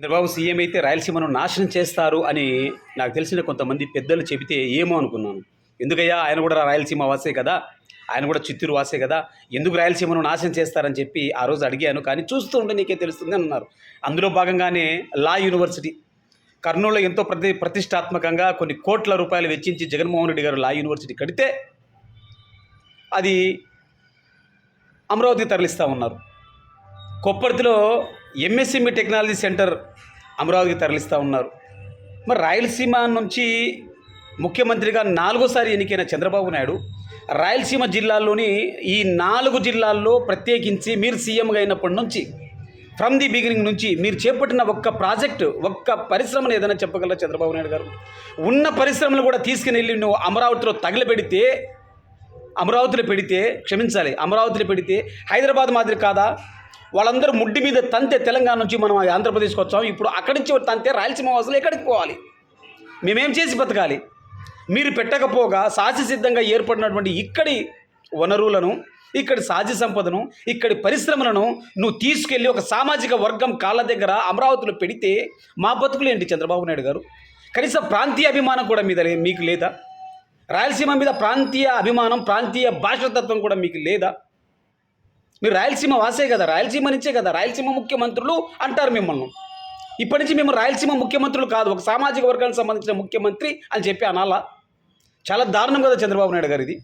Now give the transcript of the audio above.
Chandrababu CM అయితే రాయలసీమను నాశనం చేస్తారు అని నాకు తెలిసిన కొంతమంది పెద్దలు చెబితే ఏమో అనుకున్నాను. ఎందుకయ్యా? ఆయన కూడా రాయలసీమ వాసే కదా? ఆయన కూడా చిత్తూరు వాసే కదా? ఎందుకు రాయలసీమను నాశనం చేస్తారని చెప్పి ఆ రోజు అడిగాను. కానీ చూస్తూ ఉంటే నీకే తెలుస్తుంది అని అన్నారు. అందులో భాగంగానే లా యూనివర్సిటీ కర్నూలులో ఎంతో ప్రతి ప్రతిష్టాత్మకంగా కొన్ని కోట్ల రూపాయలు వెచ్చించి జగన్మోహన్ రెడ్డి గారు లా యూనివర్సిటీ కడితే అది అమరావతి తరలిస్తూ ఉన్నారు. కొప్పర్తిలో ఎంఎస్ఎంఈ టెక్నాలజీ సెంటర్ అమరావతికి తరలిస్తూ ఉన్నారు. మరి రాయలసీమ నుంచి ముఖ్యమంత్రిగా నాలుగోసారి ఎన్నికైన చంద్రబాబు నాయుడు రాయలసీమ జిల్లాల్లోని ఈ నాలుగు జిల్లాల్లో ప్రత్యేకించి మీరు సీఎంగా అయినప్పటి నుంచి ఫ్రమ్ ది బిగినింగ్ నుంచి మీరు చేపట్టిన ఒక్క ప్రాజెక్ట్ ఒక్క పరిశ్రమను ఏదైనా చెప్పగలరా చంద్రబాబు నాయుడు గారు? ఉన్న పరిశ్రమలు కూడా తీసుకుని వెళ్ళి నువ్వు అమరావతిలో తగిలబెడితే అమరావతిలో పెడితే క్షమించాలి అమరావతిలో పెడితే హైదరాబాద్ మాదిరి కాదా? వాళ్ళందరూ ముడ్డి మీద తంతే తెలంగాణ నుంచి మనం ఆంధ్రప్రదేశ్కి వచ్చాం. ఇప్పుడు అక్కడి నుంచి తంతే రాయలసీమ వాసులు ఎక్కడికి పోవాలి? మేమేం చేసి బతకాలి? మీరు పెట్టకపోగా సహజ సిద్ధంగా ఏర్పడినటువంటి ఇక్కడి వనరులను ఇక్కడి సహజ సంపదను ఇక్కడి పరిశ్రమలను నువ్వు తీసుకెళ్ళి ఒక సామాజిక వర్గం కాళ్ళ దగ్గర అమరావతిలో పెడితే మా బతుకులు ఏంటి చంద్రబాబు నాయుడు గారు? కనీసం ప్రాంతీయ అభిమానం కూడా మీద మీకు లేదా? రాయలసీమ మీద ప్రాంతీయ అభిమానం ప్రాంతీయ భాషతత్వం కూడా మీకు లేదా? మీరు రాయలసీమ వాసే కదా రాయలసీమ నుంచే కదా రాయలసీమ ముఖ్యమంత్రులు అంటారు మిమ్మల్ని. ఇప్పటి నుంచి మేము రాయలసీమ ముఖ్యమంత్రులు కాదు ఒక సామాజిక వర్గానికి సంబంధించిన ముఖ్యమంత్రి అని చెప్పి అనాలా? చాలా దారుణం కదా చంద్రబాబు నాయుడు గారు ఇది.